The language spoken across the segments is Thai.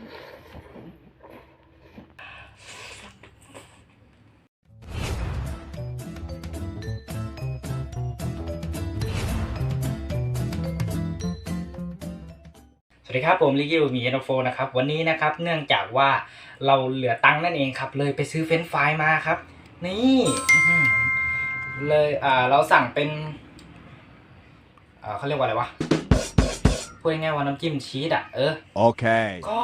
สวัสดีครับผมลิกิวมีเยนโฟนะครับวันนี้นะครับเนื่องจากว่าเราเหลือตังค์นั่นเองครับเลยไปซื้อเฟรนช์ฟรายมาครับ นี่เลยอ่าเราสั่งเป็นอ่าเขาเรียกว่าอะไรวะ ดง่ายๆว่าน้ำจิ้มชีสอะเออ Okay. ก็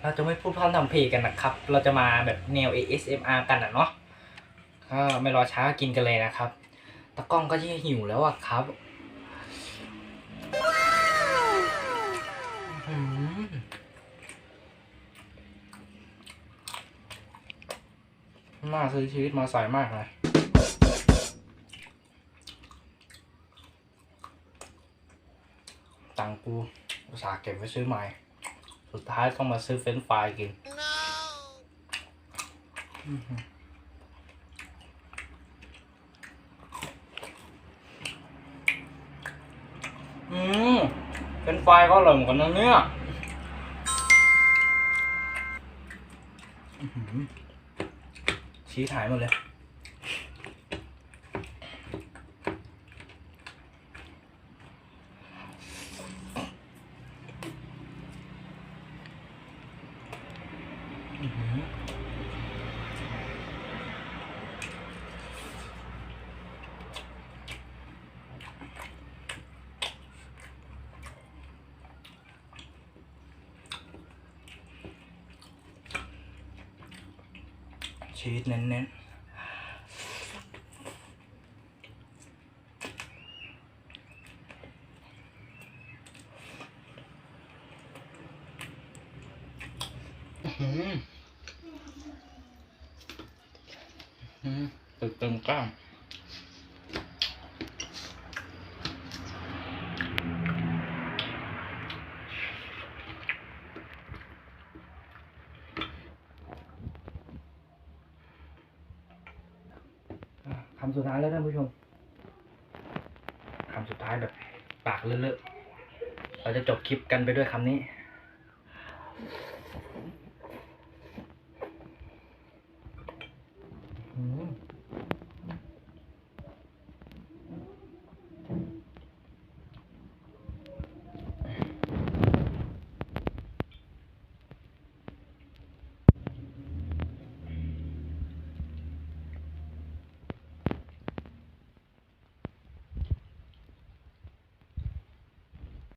เราจะไม่พูดพร่ำทำเพลงกันนะครับ เราจะมาแบบแนว ASMR กันอะเนาะก็ไม่รอช้ากินกันเลยนะครับตะกล้องก็ยิ่งหิวแล้วอะครับอื้อหือน่าซื้อชีวิตมาใส่มากเลย ตังค์กูอุตส่าห์เก็บไว้ซื้อใหม่ สุดท้ายต้องมาซื้อเฟรนฟรายกินอื้อหืออืมเฟรนช์ฟก็อร่อยเหมือนกันนะเนี่ยชี้ถ่ายหมดเลย อื้อหือ ชีสเน้นๆอื้อหือ อืม ตึกเต็มก้ามคำสุดท้ายแล้วท่านผู้ชมคำสุดท้ายแบบปากเลอะๆเราจะจบคลิปกันไปด้วยคำนี้